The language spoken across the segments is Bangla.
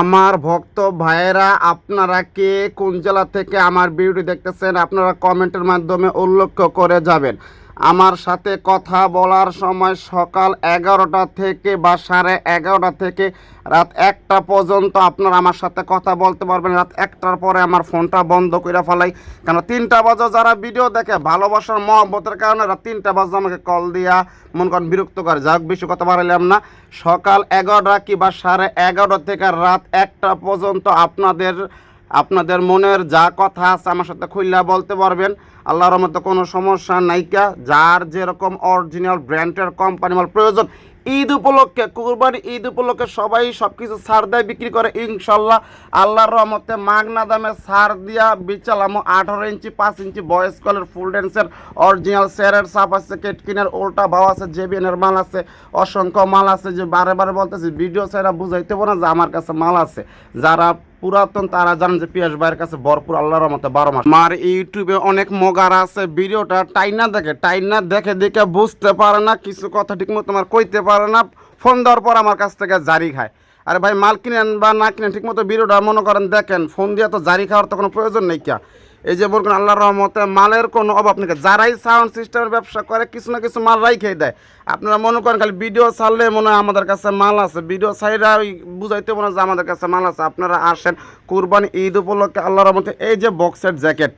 আমার ভক্ত ভাইয়েরা, আপনারা কে, কোন জেলা থেকে আমার ভিডিও দেখতেছেন, আপনারা কমেন্টের মাধ্যমে উল্লেখ করে যাবেন। আমার সাথে কথা বলার সময় সকাল এগারোটা থেকে বা সাড়ে এগারোটা থেকে রাত একটা পর্যন্ত আপনারা আমার সাথে কথা বলতে পারবেন। রাত একটার পরে আমার ফোনটা বন্ধ করে ফেলাই। কেন তিনটা বাজে যারা ভিডিও দেখে ভালোবাসার মহব্বতের কারণে রাত তিনটা বাজে আমাকে কল দিয়া মন করেন বিরক্ত করে। যাক, বেশি কথা বাড়াইলাম না। সকাল এগারোটা কি বা সাড়ে এগারোটা থেকে রাত একটা পর্যন্ত আপনাদের আপনাদের মনের যা কথা আছে আমার সাথে খুললা বলতে পারবেন। আল্লাহর মতো কোনো সমস্যা নাইকা যার যেরকম অরিজিনাল ব্র্যান্ডের কোম্পানি মাল প্রয়োজন, ঈদ উপলক্ষে কুরবানি ঈদ উপলক্ষে সবাই সব কিছু ছাড় দেয়, বিক্রি করে ইনশাল্লাহ আল্লাহর রহমতে মাগনা দামে ছাড় দিয়া বিচালামো আঠারো ইঞ্চি, পাঁচ ইঞ্চি বয়স কলের ফুল ড্যান্সের অরিজিনাল স্যারের সাপ আছে, কেটকিনের উল্টা ভাও আছে জেবিএনের মাল আছে, অসংখ্য মাল আছে যে বারে বারে বলতেছি ভিডিও স্যারা বুঝাইতে না যে আমার কাছে মাল আছে। যারা পুরাতন তারা জানেন যে পিয়াস ভাইয়ের কাছে ভরপুর আল্লাহর মতো বারো মাস। মার ইউটিউবে অনেক মগার আছে, ভিডিওটা টাইনা দেখে টাইনা দেখে দেখে বুঝতে পারে না, কিছু কথা ঠিক মতো আমার কইতে পারে না, ফোন দেওয়ার পর আমার কাছ থেকে জারি খায়। আরে ভাই, মাল কিনেন বা না কিনেন ঠিক মতো ভিডিওটা মনে করেন দেখেন, ফোন দিয়ে তো জারি খাওয়ার তো কোনো প্রয়োজন নেই কিয়া। এই যে বলবেন আল্লাহর রহমতে মালের কোনো অভাব নেই। যারাই সাউন্ড সিস্টেমের ব্যবসা করে, কিছু না কিছু মাল রাই খেয়ে দেয়। আপনারা মনে করেন খালি ভিডিও ছাড়লে মনে হয় আমাদের কাছে মাল আছে। ভিডিও সাইডা বুঝাইতে মনে হয় যে আমাদের কাছে মাল আছে। আপনারা আসেন কুরবানি ঈদ উপলক্ষে আল্লাহর রহমতে এই যে বক্সের জ্যাকেট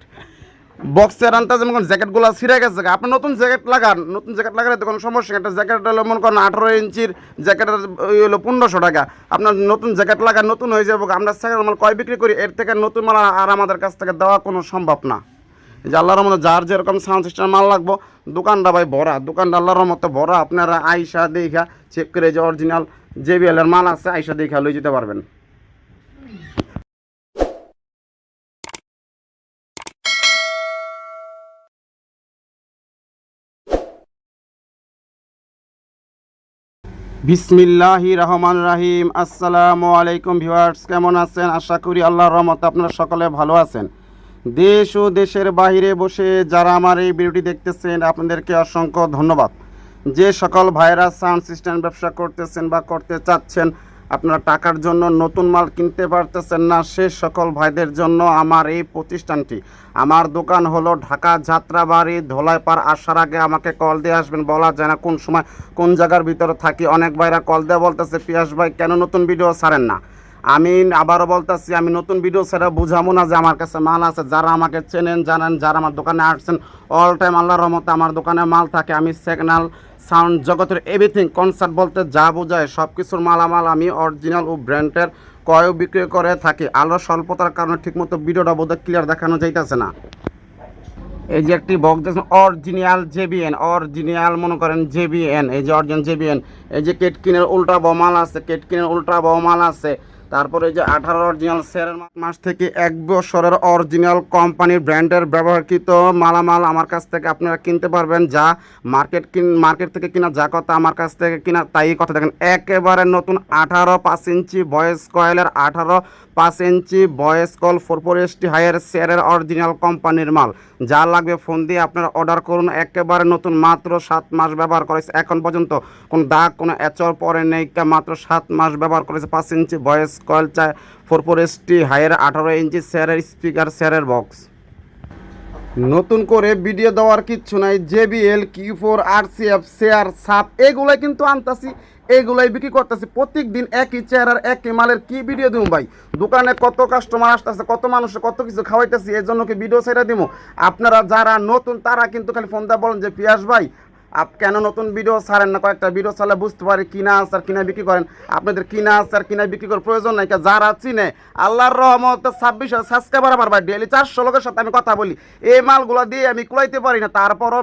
বক্সের আনতে যেমন জ্যাকেটগুলো ছিঁড়ে গেছে। আপনি নতুন জ্যাকেট লাগান, নতুন জ্যাকেট লাগালে তো কোনো সমস্যা একটা জ্যাকেট হলো মনে করেন আঠারো ইঞ্চির জ্যাকেটের ওই হলো পনেরোশো টাকা। আপনার নতুন জ্যাকেট লাগান, নতুন হয়ে যাব। আমরা সেকেন্ড মাল কয় বিক্রি করি? এর থেকে নতুন মাল আর আমাদের কাছ থেকে দেওয়া কোনো সম্ভব না। যে আল্লাহর মতো যার যেরকম সাউন্ড সিস্টেম মাল লাগবো, দোকানটা ভাই ভরা। দোকানটা আল্লাহর মতো ভরা। আপনারা আইসা দেখা চেক করে যে অরিজিনাল জেবিএল এর মাল আছে, আইসা দেখা লই যেতে পারবেন। বিসমিল্লাহি রহমান রাহিম। আসসালামু আলাইকুম ভিউয়ার্স, কেমন আছেন? আশা করি আল্লাহর রহমত আপনারা সকলে ভালো আছেন। দেশ ও দেশের বাহিরে বসে যারা আমার এই ভিডিওটি দেখতেছেন, আপনাদেরকে অসংখ্য ধন্যবাদ। যে সকল ভাইরাস সাউন্ড সিস্টেম ব্যবসা করতেছেন বা করতে চাচ্ছেন আপনারা টাকার জন্য নতুন মাল কিনতে পারতেছেন না। সে সকল ভাইদের জন্য আমার এই প্রতিষ্ঠানটি। আমার দোকান হলো ঢাকা যাত্রাবাড়ি, ধোলাইপাড়। আসার আগে আমাকে কল দিয়ে আসবেন, বলা যায় না কোন সময় কোন জায়গার ভিতরে থাকি। অনেক ভাইরা কল দিয়ে বলতেছে, পিয়াস ভাই, কেন নতুন ভিডিও ছাড়েন না? আমি আবারও বলতেছি, আমি নতুন ভিডিও সেটা বুঝাবো না যে আমার কাছে মাল আছে। যারা আমাকে চেনেন, জানেন, যারা আমার দোকানে আসছেন অল টাইম আল্লাহর রহমতে আমার দোকানে মাল থাকে। আমি সেকনাল সাউন্ড জগতের এভরিথিং কনসার্ট বলতে যা বোঝায় সব কিছুর মালামাল আমি অরিজিনাল ও ব্র্যান্ডের ক্রয় বিক্রয় করে থাকি। আলো স্বল্পতার কারণে ঠিকমতো ভিডিওটা বোধহয় ক্লিয়ার দেখানো যাইতেছে না। এই যে একটি বক্স দেখছেন অরিজিনাল জেবিএন অরিজিনাল মনে করেন জেবিএন এই যে অরিজিনাল জেবিএন এই যে কেটকিনের উল্টা বমাল আছে কেটকিনের উল্টা বমাল আছে। তারপরে যে আঠারো অরিজিনাল সেরের মাস থেকে এক বছরের অরিজিনাল কোম্পানির ব্র্যান্ডের ব্যবহারকৃত মালামাল আমার কাছ থেকে আপনারা কিনতে পারবেন, যা মার্কেট কিন মার্কেট থেকে কিনা যা কথা আমার কাছ থেকে কিনা তাই কথা দেখেন। একেবারে নতুন আঠারো পাঁচ ইঞ্চি বয়েস কয়েলের আঠারো পাঁচ inch voice coil four four ST higher শেয়ারের অরিজিনাল কোম্পানির মাল। যা লাগবে ফোন দিয়ে আপনারা অর্ডার করুন। একেবারে নতুন, মাত্র সাত মাস ব্যবহার করেছে। এখন পর্যন্ত কোনো দাগ, কোনো এচর পরে নেই। মাত্র সাত মাস ব্যবহার করেছে পাঁচ ইঞ্চি বয়েস কল চায় ফোর ফোর এসটি হায়ার আঠারো ইঞ্চি শেয়ারের স্পিকার, শেয়ারের বক্স। নতুন করে ভিডিও দেওয়ার কিচ্ছু নাই। জেবিএল কিউ ফোর, আর সি এফ, শেয়ার, সাপ, এগুলাই কিন্তু আনতাছি। এগুলাই বিক্রি করতেছি। প্রত্যেক দিন একই চেহারার, একই মালের কি ভিডিও দিব ভাই? দোকানে কত কাস্টমার আসতেছে, কত মানুষ কত কিছু খাওয়াইতেছি এর জন্য কি ভিডিও ছেড়ে দিব আপনারা যারা নতুন, তারা কিন্তু খালি ফোন দিয়ে বলেন যে পিয়াস ভাই, আপ কেন নতুন ভিডিও ছাড়েন না? কয়েকটা ভিডিও ছাড়লে বুঝতে পারি কিনা আছে আর কিনা বিক্রি করেন। আপনাদের কিনা আছে আর কিনা বিক্রি করার প্রয়োজন নাই। যারা চিনে, আল্লাহর রহমত ছাব্বিশ সাবস্ক্রাইবার আমার ভাই ডেলি চারশো লোকের সাথে আমি কথা বলি। এই মালগুলো দিয়ে আমি কুলাইতে পারি না। তারপরও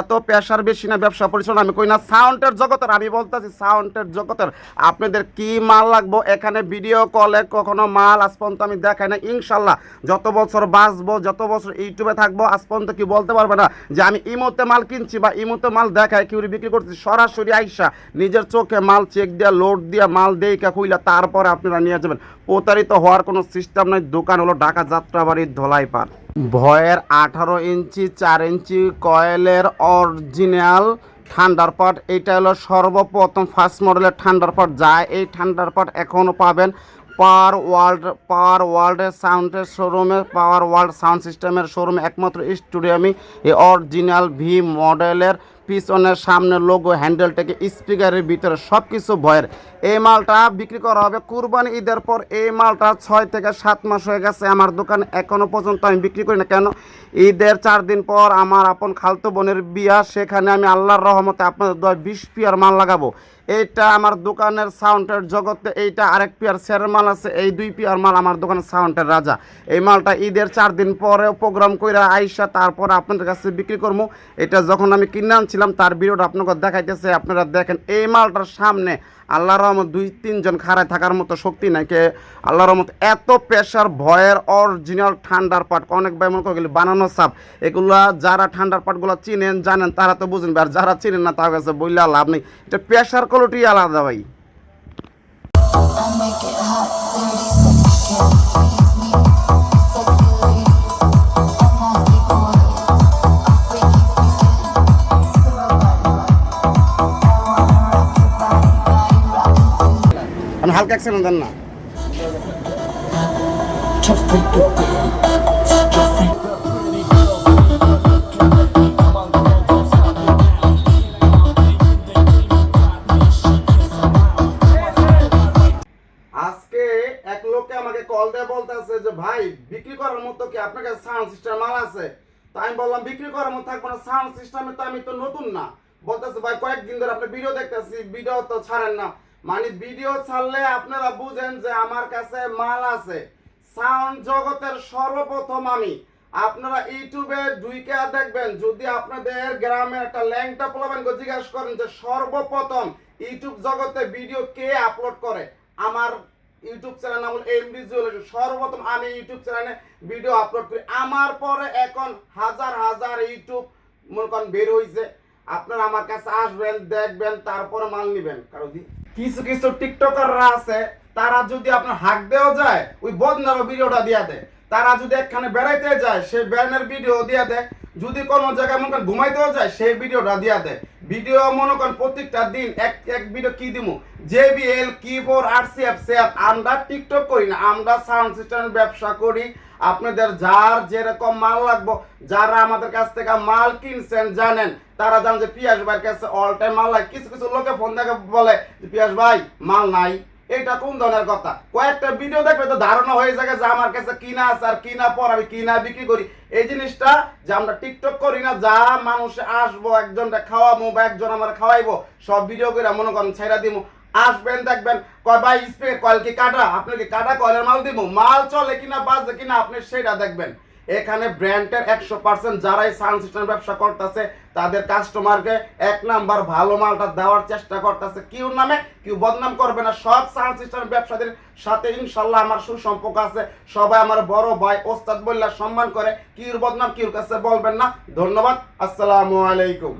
এত পেশার বেশি না, ব্যবসা পরিচালনা, আমি কই না সাউন্ডের জগতের, আমি বলতেছি সাউন্ডের জগতের। আপনাদের কি মাল লাগবো? এখানে ভিডিও কলে কখনো মাল আজ পর্যন্ত আমি দেখাই না ইনশাল্লাহ, যত বছর বাঁচবো, যত বছর ইউটিউবে থাকব, আজ পর্যন্ত কি বলতে পারবে না যে আমি ইমোতে মাল কিনছি বা ইমোতে মাল দেখাই কিউরি বিক্রি করছি সরাসরি আইসা নিজের চোখে মাল চেক দিয়া লোড দিয়া, মাল দেইকা খুইলা, তারপরে আপনারা নিয়ে যাবেন। প্রতারিত হওয়ার কোনো সিস্টেম নাই। দোকান হলো ঢাকা যাত্রাবাড়ির ধলাই পার ভয়ের আঠারো ইঞ্চি, চার ইঞ্চি কয়েলের অরিজিনাল ঠান্ডার পট এটা হলো সর্বপ্রথম ফার্স্ট মডেলের ঠান্ডার পট যা এই ঠান্ডার পট এখনও পাবেন পাওয়ার ওয়ার্ল্ড পাওয়ার ওয়ার্ল্ডের সাউন্ডের শোরুমে পাওয়ার ওয়ার্ল্ড সাউন্ড সিস্টেমের শোরুমে একমাত্র স্টুডিয়ামই এই অরিজিনাল ভি মডেলের পিছনের সামনে লোগো হ্যান্ডেলটাকে স্পিকারের ভিতরে সব কিছু ভয়ের। এই মালটা বিক্রি করা হবে কুরবানি ঈদের পর। এই মালটা ছয় থেকে সাত মাস হয়ে গেছে আমার দোকান। এখনও পর্যন্ত আমি বিক্রি করি না। কেন? ঈদের চার দিন পর আমার আপন খালতো বোনের বিয়া। সেখানে আমি আল্লাহর রহমতে আপনাদের দয় বিশ পিয়ার মাল লাগাবো। এইটা আমার দোকানের সাউন্ডের জগতে, এইটা আরেক পিয়ার সেরের মাল আছে, এই দুই পিয়ার মাল আমার দোকানের সাউন্ডের রাজা। এই মালটা ঈদের চার দিন পরে প্রোগ্রাম কইরা আইসা তারপর আপনাদের কাছে বিক্রি করব এটা যখন আমি কিনে আনছিলাম, তার ভিডিওটা আপনাকে দেখাইতেছে, আপনারা দেখেন এই মালটার সামনে আল্লাহর রহমত দুই তিনজন খাড়ায় থাকার মতো শক্তি নাই কে আল্লাহ রহমত এত প্রেশার ভয়ের অরিজিনাল ঠান্ডার পাট অনেক ভাই মনে করি বানানো সাপ। এগুলা যারা ঠান্ডার পাটগুলো চিনেন জানেন তারা তো বুঝেন আর যারা চিনেন না তার কাছে বললে লাভ নেই। এটা প্রেশার কোয়ালিটি আলাদা ভাই। I make it hot, আমি দেন আজকে এক লোকে আমাকে কল দিয়ে বলতেছে যে, ভাই, বিক্রি করার মতো কি আপনার কাছে সাউন্ড সিস্টেম মাল আছে? তো আমি বললাম, বিক্রি করার মতো থাকব না সাউন্ড সিস্টেমে তো আমি তো নতুন না। বলতেছে, ভাই, কয়েকদিন ধরে আপনি ভিডিও দেখতেছি ভিডিও তো ছাড়েন না। মানে ভিডিও ছাড়লে আপনারা বুঝেন যে আমার কাছে মাল আছে। সাউন্ড জগতের সর্বপ্রথম আমি। আপনারা ইউটিউবে ঢুইকে দেখবেন, যদি আপনাদের গ্রামে একটা ল্যাংটা পোলাবেন জিজ্ঞাসা করেন যে সর্বপ্রথম ইউটিউব জগতে ভিডিও কে আপলোড করে? আমার ইউটিউব চ্যানেল নাম হলো এমডি জুয়েলারি সর্বপ্রথম আমি ইউটিউব চ্যানেলে ভিডিও আপলোড করি। আমার পরে এখন হাজার হাজার ইউটিউব মনে করেন বের হয়েছে আপনারা আমার কাছে আসবেন, দেখবেন, তারপরে মাল নিবেন। কারণ কিছু কিছু টিকটকাররা আছে, তারা যদি আপনার হাক দেওয়া যায়, ওই বদনার ভিডিওটা দিয়া দেয়। তারা যদি একখানে বেড়াইতে যায়, সেই ব্যানের ভিডিও দিয়া দেয়। যদি কোনো জায়গায় মনে করেন ঘুমাইতেও যায়, সেই ভিডিওটা দিয়া দেয়। ভিডিও মনে করেন প্রত্যেকটা দিন এক এক ভিডিও কি দিমু? জেবিএল, কিবোর্ড আর সিএফ আমরা টিকটক করি না, আমরা সাউন্ড সিস্টেম ব্যবসা করি। আপনাদের যার যেরকম মাল লাগবো, যারা আমাদের কাছ থেকে মাল কিনছেন, জানেন, তারা জানেন যে পিয়াস ভাইয়ের কাছে অল টাইম মাল লাগে কিছু কিছু লোকে ফোন দেখে বলে যে, পিয়াস ভাই, মাল নাই। এটা কোন ধরনের কথা? কয়েকটা ভিডিও দেখবে তো ধারণা হয়ে যাবে যে, আমার কাছে কিনা আছে আর কিনা পর আমি কিনা বিক্রি করি। এই জিনিসটা যে, আমরা টিকটক করি না, যা মানুষ আসব একজনটা খাওয়াবো বা একজন আমার খাওয়াইবো, সব ভিডিও করে মনে করেন ছেড়া দিব আসবেন, দেখবেন, কয় ভাই স্প্রে কয়েল কি কাটা? আপনি কি কাটা কয়েলের মাল দিব? মাল চলে কিনা, বাজে কিনা, আপনি সেটা দেখবেন। এখানে ব্র্যান্ডের একশো পার্সেন্ট যারাই সাউন্ড সিস্টেম ব্যবসা করতেছে, তাদের কাস্টমারকে এক নাম্বার ভালো মালটা দেওয়ার চেষ্টা করতেছে। কিউ নামে, কেউ বদনাম করবে না। সব সাউন্ড সিস্টেম ব্যবসাদের সাথে ইনশাল্লাহ আমার সুসম্পর্ক আছে। সবাই আমার বড় ভাই, ওস্তাদ বললা সম্মান করে। কিউর বদনাম, কিউর কাছে বলবেন না। ধন্যবাদ। আসসালামু আলাইকুম।